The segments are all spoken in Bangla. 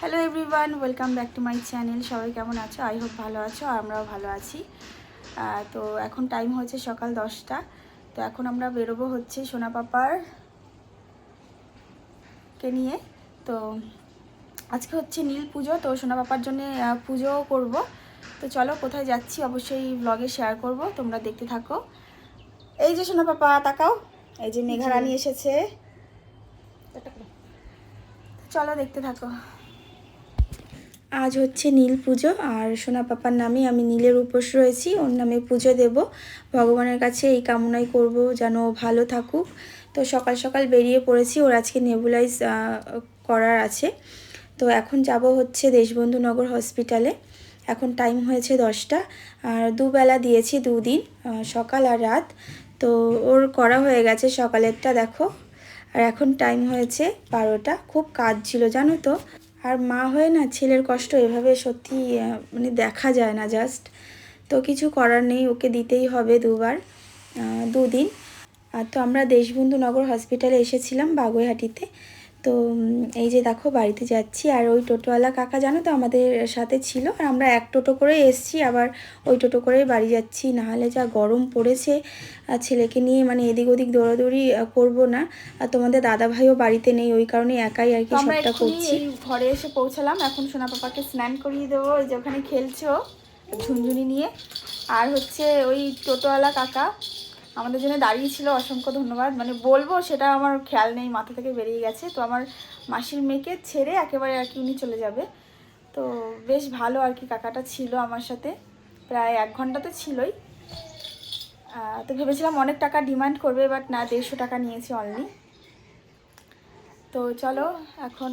Hello everyone welcome back to my channel সবাই কেমন আছো? আই হোপ ভালো আছো আর আমরাও ভালো আছি। তো এখন টাইম হয়েছে সকাল দশটা। তো এখন আমরা বেরোবো হচ্ছে সোনা পাপার কে নিয়ে। তো আজকে হচ্ছে নীল পুজো তো সোনা পাপার জন্য পুজো করব। তো চলো কোথায় যাচ্ছি অবশ্যই ব্লগে শেয়ার করব তোমরা দেখতে থাকো। এই যে সোনা পাপা তাকাও। এই যে মেঘারানি এসেছে। চলো দেখতে থাকো। আজ হচ্ছে নীল পুজো আর সোনা পাপার নামে আমি নীলের উপোস রয়েছি ওর নামে পুজো দেব। ভগবানের কাছে এই কামনাই করব যেন ভালো থাকুক। তো সকাল সকাল বেরিয়ে পড়েছি ওর আজকে নেবুলাইজ করার আছে। তো এখন যাব হচ্ছে দেশবন্ধু নগর হসপিটালে। এখন টাইম হয়েছে দশটা আর দুবেলা দিয়েছি দুদিন সকাল আর রাত। তো ওর করা হয়ে গেছে সকালেরটা, দেখো। আর এখন টাইম হয়েছে বারোটা। খুব কাজ ছিল, জানো তো? আর মা হয়ে না ছেলের কষ্ট এভাবে সত্যি মানে দেখা যায় না জাস্ট তো কিছু করার নেই, ওকে দিতেই হবে দুবার দুদিন। আর তো আমরা দেশবন্ধু নগর হসপিটালে এসেছিলাম বাগুইহাটিতে। তো এই যে দেখো বাড়িতে যাচ্ছি আর ওই টোটোওয়ালা কাকা জানো তো আমাদের সাথে ছিল আর আমরা এক টোটো করে এসছি আবার ওই টোটো করেই বাড়ি যাচ্ছি। নাহলে যা গরম পড়েছে আর ছেলেকে নিয়ে মানে এদিক ওদিক দৌড়াদৌড়ি করব না। আর তোমাদের দাদা ভাইও বাড়িতে নেই ওই কারণে একাই আর কি সবটা করছি। ঘরে এসে পৌঁছালাম। এখন সোনা পাপাকে স্নান করিয়ে দেবো ওই যে ওখানে খেলছো ঝুনঝুনি নিয়ে। আর হচ্ছে ওই টোটোওয়ালা কাকা আমাদের জন্য দাঁড়িয়ে ছিল, অসংখ্য ধন্যবাদ। মানে বলব, সেটা আমার খেয়াল নেই, মাথা থেকে বেরিয়ে গেছে। তো আমার মাসির মেয়েকে ছেড়ে একেবারে আর কি উনি চলে যাবে। তো বেশ ভালো আর কি কাকাটা ছিল আমার সাথে। প্রায় এক ঘণ্টা তো ছিলই। তো ভেবেছিলাম অনেক টাকা ডিমান্ড করবে, বাট না, দেড়শো টাকা নিয়েছে অনলি তো চলো, এখন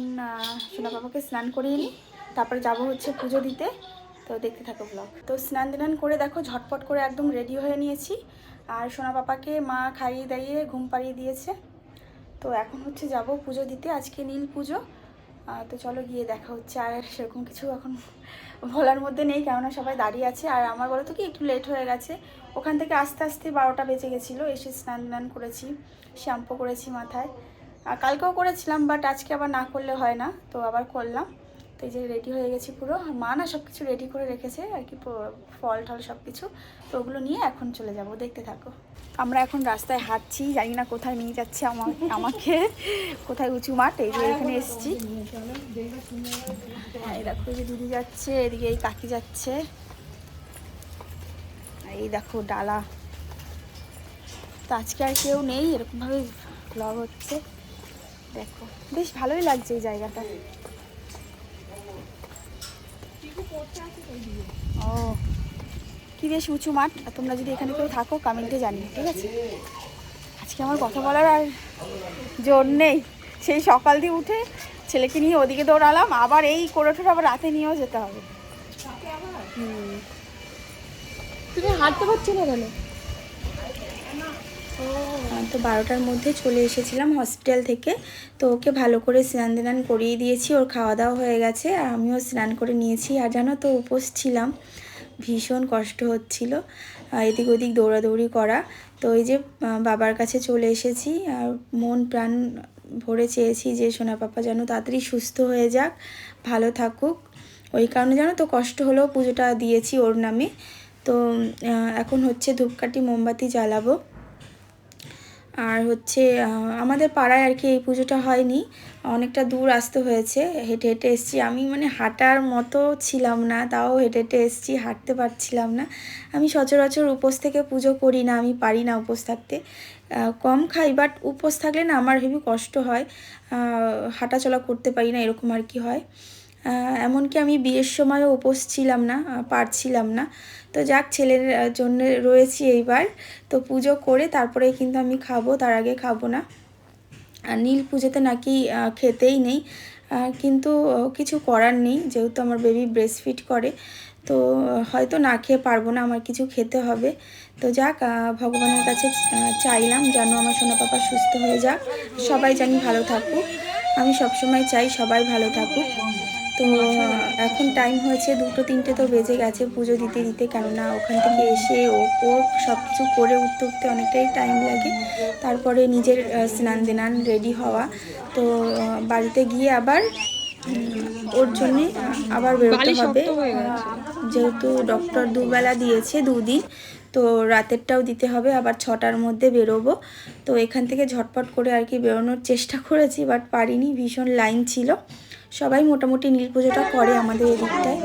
সোনা বাবাকে স্নান করিয়ে নিই তারপরে যাব হচ্ছে পুজো দিতে। তো দেখতে থাকো ব্লগ তো স্নান টান করে দেখো, ঝটপট করে একদম রেডি হয়ে নিয়েছি। আর সোনা পাপাকে মা খাইয়ে দাইয়ে ঘুম পাড়িয়ে দিয়েছে। তো এখন হচ্ছে যাব পুজো দিতে, আজকে নীল পুজো। তো চলো গিয়ে দেখা হচ্ছে। আর সেরকম কিছু এখন বলার মধ্যে নেই, কেননা সবাই দাঁড়িয়ে আছে। আর আমার বলো তো কি, একটু লেট হয়ে গেছে। ওখান থেকে আস্তে আস্তে বারোটা বেজে গেছিল, এসে স্নান টান করেছি, শ্যাম্পু করেছি মাথায়। আর কালকেও করেছিলাম বাট আজকে আবার না করলে হয় না, তো আবার করলাম। তো এই যে রেডি হয়ে গেছি পুরো। আর মা না সব কিছু রেডি করে রেখেছে আর কি ফল টল সব কিছু তো ওগুলো নিয়ে এখন চলে যাব দেখতে থাকো। আমরা এখন রাস্তায় হাঁটছি জানি না কোথায় নিয়ে যাচ্ছে আমার আমাকে। কোথায় উঁচু মাঠ এই যে এখানে এসছি। হ্যাঁ, এই দেখো যে দিদি যাচ্ছে এদিকে এই কাকি যাচ্ছে। এই দেখো ডালা। তো আজকে আর কেউ নেই এরকমভাবে ব্লগ হচ্ছে। দেখো বেশ ভালোই লাগছে এই জায়গাটা। ও কি বেশ উঁচু মাঠ। আর তোমরা যদি এখানে কেউ থাকো কমেন্টে জানিও ঠিক আছে? আজকে আমার কথা বলার আর জোর নেই। সেই সকাল দিয়ে উঠে ছেলেকে নিয়ে ওদিকে দৌড়ালাম আবার এই করে আবার রাতে নিয়েও যেতে হবে। তুমি হাঁটতে পারছ না কেন? আহ, তো বারোটার মধ্যে চলে এসেছিলাম হসপিটাল থেকে। তো ওকে ভালো করে স্নান দান করিয়ে দিয়েছি, ওর খাওয়া দাওয়া হয়ে গেছে, আর আমিও স্নান করে নিয়েছি। আর জানো তো, উপোস ছিলাম, ভীষণ কষ্ট হচ্ছিল এদিক ওদিক দৌড়াদৌড়ি করা। তো এই যে বাবার কাছে চলে এসেছি, আর মন প্রাণ ভরে চেয়েছি যে, সোনা পাপা যেন তাড়াতাড়ি সুস্থ হয়ে যাক, ভালো থাকুক। ওই কারণে জানো তো, কষ্ট হলেও পুজোটা দিয়েছি ওর নামে। তো এখন হচ্ছে ধূপকাঠি, মোমবাতি জ্বালাবো। আর হচ্ছে আমাদের পাড়ায় আর কি এই পুজোটা হয়নি। অনেকটা দূর আসতে হয়েছে। হেঁটে হেঁটে এসেছি। আমি মানে হাঁটার মতো ছিলাম না, তাও হেঁটে হেঁটে এসেছি, হাঁটতে পারছিলাম না। আমি সচরাচর উপোস থেকে পুজো করি না, আমি পারি না উপোস থাকতে। কম খাই বাট উপোস থাকলে না আমার হেবি কষ্ট হয়। হাঁটাচলা করতে পারি না, এরকম আর কি হয়। এমনকি আমি বিয়ের সময়ও উপোস ছিলাম না পারছিলাম না। তো যাক, ছেলের জন্য রয়েছি এইবার। তো পুজো করে তারপরে কিন্তু আমি খাব, তার আগে খাব না। আর নীল পুজোতে নাকি খেতেই নেই। কিন্তু কিছু করার নেই, যেহেতু আমার বেবি ব্রেস্ট ফিট করে। তো হয়তো না খেয়ে পারব না, আমার কিছু খেতে হবে। তো যাক ভগবানের কাছে চাইলাম যেন আমার সোনা পাপা সুস্থ হয়ে যাক। সবাই জানি ভালো থাকুক। আমি সবসময় চাই সবাই ভালো থাকুক। তো এখন টাইম হয়েছে দুটো তিনটে তো বেজে গেছে পুজো দিতে দিতে। কেননা ওখান থেকে এসে ও ওর সব কিছু করে উঠতে উঠতে অনেকটাই টাইম লাগে। তারপরে নিজের স্নান দেনান রেডি হওয়া। তো বাড়িতে গিয়ে আবার ওর জন্যে আবার বেরোতে হবে। যেহেতু ডক্টর দুবেলা দিয়েছে দুদিন তো রাতেরটাও দিতে হবে। আবার ছটার মধ্যে বেরোবো। তো এখান থেকে ঝটপট করে আর কি বেরোনোর চেষ্টা করেছি বাট পারিনি। ভীষণ লাইন ছিল। সবাই মোটামুটি নীল পুজোটা করে আমাদের এদিকটায়।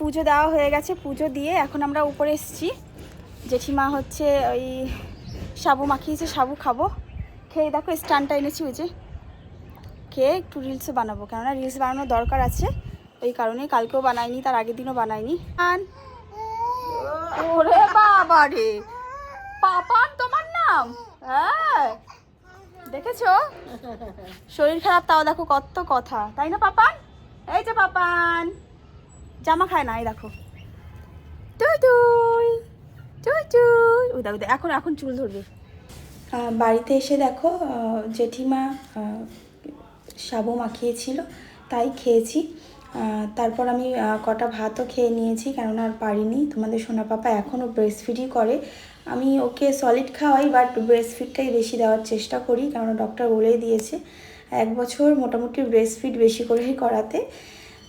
পুজো দেওয়া হয়ে গেছে, পুজো দিয়ে এখন আমরা উপরে এসেছি। জেঠিমা হচ্ছে ওই সাবু মাখিয়েছে, সাবু খাব। খেয়ে দেখো, স্ট্যান্ডটা এনেছি ওই যে। খেয়ে একটু রিলসও বানাবো, কেননা রিলস বানানোর দরকার আছে। ওই কারণে কালকেও বানাইনি, তার আগের দিনও বানাইনি। আন ওরে বাবা রে। পাপান তোমার নাম? হ্যাঁ দেখেছ? শরীর খারাপ, তাও দেখো কত কথা। তাই না, পাপান? এই যে পাপান। জামা খায় না, এই দেখো। টুই টুই টুই টুই। ওই দেখো এখন এখন চুল ধরবে। বাড়িতে এসে দেখো জেঠিমা সাবু মাখিয়েছিল, তাই খেয়েছি। তারপর আমি কটা ভাতও খেয়ে নিয়েছি, কেননা আর পারিনি। তোমাদের সোনা পাপা এখনও ব্রেস্ট ফিডই করে। আমি ওকে সলিড খাওয়াই বাট ব্রেস্ট ফিডটাই বেশি দেওয়ার চেষ্টা করি, কেননা ডক্টর বলেই দিয়েছে, এক বছর মোটামুটি ব্রেস্ট ফিড বেশি করেই করাতে।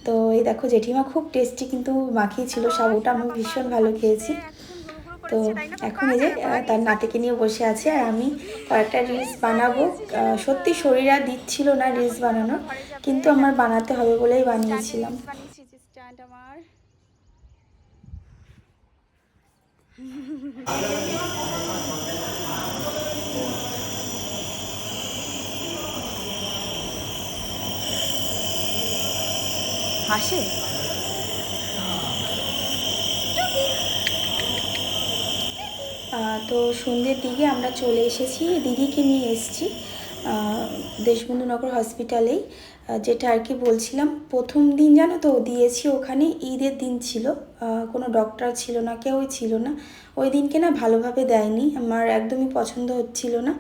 তো এই দেখো, জেঠিমা খুব টেস্টি কিন্তু মাখিয়েছিল সাবুটা আমি ভীষণ ভালো খেয়েছি। তো এখন এই যে তার নাতিকে নিয়ে বসে আছে আর আমি কয়েকটা রিলস বানাবো। সত্যি শরীর দিচ্ছিল না রিলস বানানোর কিন্তু আমার বানাতে হবে বলেই বানিয়েছিলাম। হাসে? তো সন্ধ্যের দিকে আমরা চলে এসেছি। দিদিকে নিয়ে এসেছি দেশবন্ধুনগর হসপিটালেই। যেটা আর কি বলছিলাম, প্রথম দিন জানো তো দিয়েছি ওখানে, ঈদের দিন ছিল। কোনো ডক্টর ছিল না, কেউই ছিল না। ওই দিনকে না ভালোভাবে দেয়নি, আমার একদমই পছন্দ হচ্ছিল না।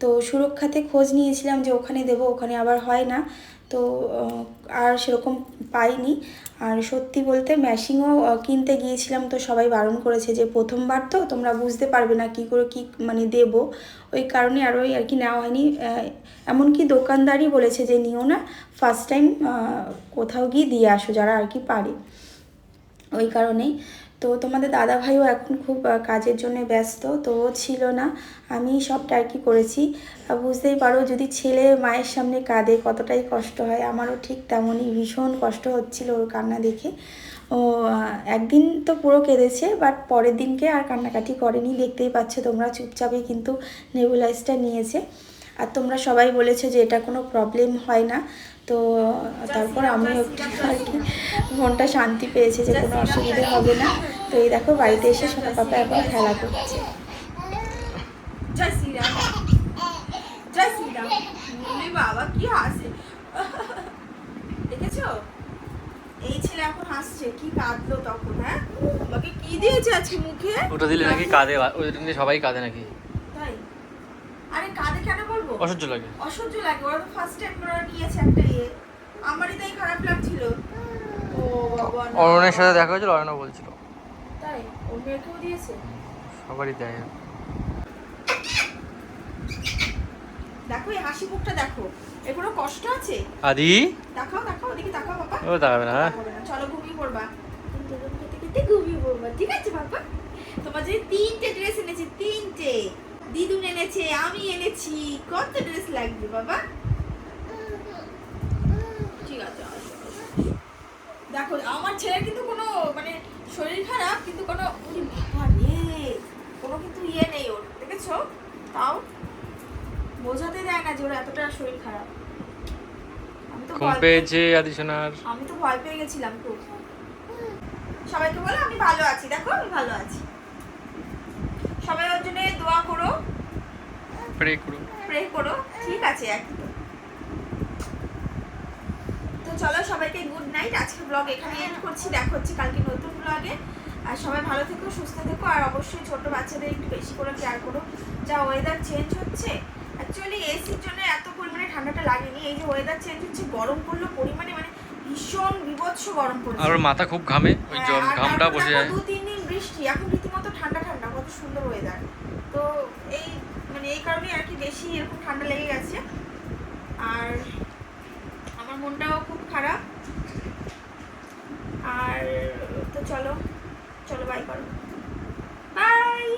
তো সুরক্ষাতে খোঁজ নিয়েছিলাম যে ওখানে দেবো, ওখানে আবার হয় না। তো আর সেরকম পাইনি। আর সত্যি বলতে ম্যাশিংও কিনতে গিয়েছিলাম তো সবাই বারণ করেছে যে প্রথমবার তো, তোমরা বুঝতে পারবে না কি করে কি মানে দেব। ওই কারণে আর ওই আর কি নেওয়া হয়নি। এমনকি দোকানদারই বলেছে যে নিও না ফার্স্ট টাইম কোথাও গিয়ে দিয়ে আসো যারা আর কি পারে। ওই কারণেই। তো তোমাদের দাদা ভাইও এখন খুব কাজের জন্য ব্যস্ত, তো ছিল না। আমি সবটা আর কি করেছি বুঝতেই পারো, যদি ছেলে মায়ের সামনে কাঁদে, কতটাই কষ্ট হয়। আমারও ঠিক তেমনই ভীষণ কষ্ট হচ্ছিল ওর কান্না দেখে। ও একদিন তো পুরো কেঁদেছে, বাট পরের দিনকে আর কান্নাকাটি করেনি। দেখতেই পাচ্ছ তোমরা চুপচাপই কিন্তু নেবুলাইজটা নিয়েছে। আর তোমরা সবাই বলেছ যে এটা কোনো প্রবলেম হয় না। তো তারপর আমি একটু আর কি মনটা শান্তি পেয়েছে যে কোনো অসুবিধে হবে না। তো এই দেখো বাড়িতে এসে সোনা পাপা এখন খেলা করছে। বাবা কি হাসে। দেখেছ? এই ছেলে এখন হাসছে কি কাঁদলো তখন হ্যাঁ? আমাকে কি দিয়েছে আজকে মুখে? ওটা দিলে নাকি কাঁদে ওইটা নিয়ে সবাই কাঁদে নাকি? তাই? আরে কাঁদে কেন বলব? অসহ্য লাগে। অসহ্য লাগে ওরা তো ফার্স্ট টাইম ওরা নিয়েছে একটা ইয়ে আমারই তাই খারাপ লাগছিল ও বাবা না। অরণের সাথে দেখা হয়েছিল অরণও বলছিল। তাই? দিয়েছে? সবারই দেয়। দেখো এই হাসি মুখটা দেখো। কোনো কষ্ট আছে? আদি? দেখাও দেখাও ওদিকে তাকাও বাবা। ও না হ্যাঁ? না। চলো ঘুমিয়ে পড়বা। কিন্তু ঘুমিয়ে পড়বা ঠিক আছে বাবা। তোমার যে তিনটে ড্রেস এনেছি তিনটে। দিদুন এনেছে আমি এনেছি। কত ড্রেস লাগবে বাবা ঠিক আছে আসো, আসো। দেখো আমার ছেলের কিন্তু কোনো মানে শরীর খারাপ কিন্তু কোনো কোনো কিন্তু ইয়ে নেই ওর দেখেছ? তাও বোঝাতে দেয় না যে ওর এতটা শরীর খারাপ। আমি তো ভয় পেয়েছে আমি তো ভয় পেয়ে গেছিলাম খুব। সবাইকে বলো আমি ভালো আছি দেখো আমি ভালো আছি। সবাই ওর জন্য দোয়া করো। প্রে করো। প্রে করো ঠিক আছে তো চলো সবাইকে গুড নাইট। আজকে ব্লগ এখানে এন্ড করছি। দেখা হচ্ছে কালকে নতুন ব্লগে আর সবাই ভালো থেকো সুস্থ থেকো। আর অবশ্যই ছোট বাচ্চাদের একটু বেশি করে কেয়ার করো। যা ওয়েদার চেঞ্জ হচ্ছে। অ্যাকচুয়ালি এসির জন্য এত পরিমাণে ঠান্ডাটা লাগেনি। এই যে ওয়েদার চেঞ্জ হচ্ছে গরম পড়ল পরিমাণে মানে ভীষণ বিভৎস গরম পড়ছে। আর মাথা খুব ঘামে ওই হ্যাঁ, ঘামটা বসে যায়। দু তিন দিন বৃষ্টি। এখন রীতিমতো ঠান্ডা ঠান্ডা কত সুন্দর ওয়েদার তো এই মানে এই কারণেই আর কি বেশি এরকম ঠান্ডা লেগে গেছে। আর আমার মনটাও খুব খারাপ। আর তো চলো চলো বাই করো। বাই